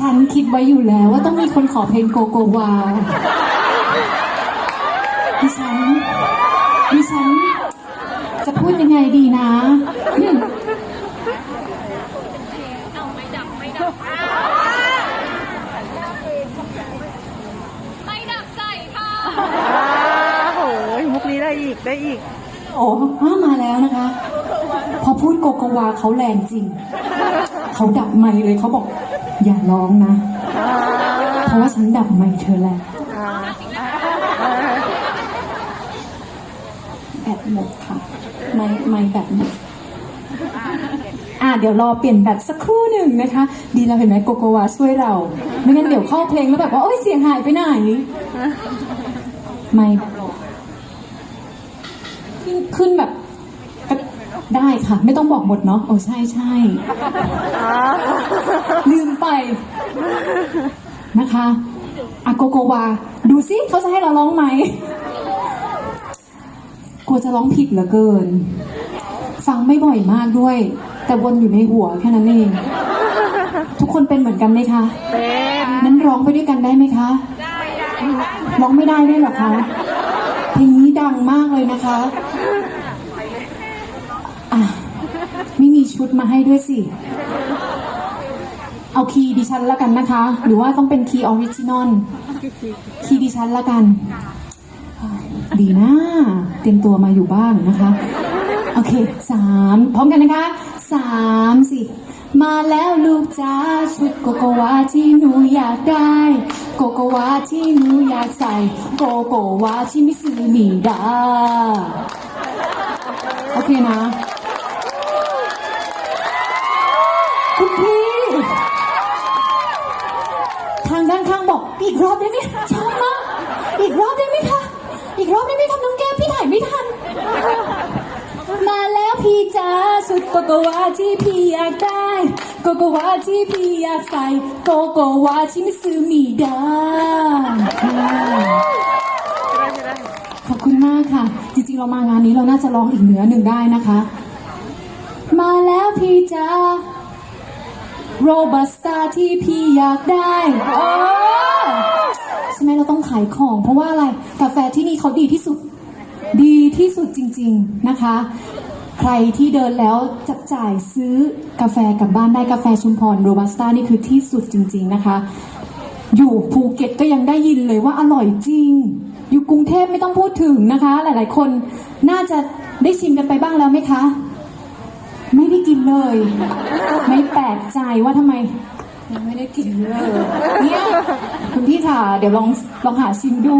ฉันคิดไว้อยู่แล้วว่าต้องมีคนขอเพลงโกโกวาดิฉันดิฉัน จะพูดยังไงดีนะอืมไม่ดับใส่ค่ะ โอ้โหมุกนี้ได้อีกได้อีก โอ้อ้ามาแล้วนะคะ พอพูดโกโกวาเขาแรงจริง เขาดับไมค์เลยเขาบอก อย่าร้องนะ เพราะว่าฉันดับไมค์เธอแล้วแบตหมดค่ะ ไม่ไม่แบตหมดอะเดี๋ยวรอเปลี่ยนแบตสักครู่หนึ่งนะคะ ดีแล้วเห็นไหมโกโกวาช่วยเรา ไม่งั้นเดี๋ยวเข้าเพลงแล้วแบบว่าโอ้ยเสียงหายไปไหน ไม่ขึ้นแบบได้ค่ะ ไม่ต้องบอกหมดเนาะโอ้ใช่ใช่ ลืมไป นะคะอะโกโกวา ดูสิเขาจะให้เราร้องไหมกลัวจะร้องผิดเหลือเกิน ฟังไม่บ่อยมากด้วย แต่วนอยู่ในหัวแค่นั้นเอง ทุกคนเป็นเหมือนกันไหมคะ เป็นนั้นร้องไปด้วยกันได้ไหมคะร้องไม่ได้ด้วยเหรอคะเพลงนี้ดังมากเลยนะคะอะไม่มีชุดมาให้ด้วยสิ เอาคีย์ดิฉันละกันนะคะ หรือว่าต้องเป็นคีย์ออริจินอลคีย์ดิฉันละกัน ดีนะเตรียมตัวมาอยู่บ้างนะคะ โอเคสามพร้อมกันนะคะสามสี่มาแล้วลูกจ้าชุดโกโกวาที่หนูอยากได้ โกโกวาที่หนูอยากใส่ โกโกวาที่มิซูมีดาโอเคนะ คุณพี่ ทางด้านข้างบอกอีกรอบได้ไหมชอบมาก อีกรอบได้ไหมคะ อีกรอบได้ไหมคะน้องแก้มพี่ถ่ายไม่ทัน มาแล้วพี่ จ้าชุดโกโกวาที่พี่อยากได้โกโกวาที่พี่อยากใส่โกโกวาที่มิซูมิดาค่ะได้ได้ขอบคุณมากค่ะ จริงๆเรามางานนี้เราน่าจะร้องอีกเนื้อหนึ่งได้นะคะ มาแล้วพี่จ้าโรบัสต้าที่พี่อยากได้โอ้ใช่ไหมเราต้องขายของ เพราะว่าอะไรกาแฟที่นี่เขาดีที่สุดดีที่สุดจริง ๆนะคะ ใครที่เดินแล้วจับจ่ายซื้อกาแฟกลับบ้านได้กาแฟชุมพรโรบัสต้านี่คือที่สุดจริง ๆนะคะ อยู่ภูเก็ตก็ยังได้ยินเลยว่าอร่อยจริง อยู่กรุงเทพไม่ต้องพูดถึงนะคะ หลายๆ คนน่าจะได้ชิมกันไปบ้างแล้วไหมคะ ไม่ได้กินเลย ไม่แปลกใจว่าทำไมยังไม่ได้กินเลยเนี่ยคุณพี่ค่ะ เดี๋ยวลองลองหาชิมดู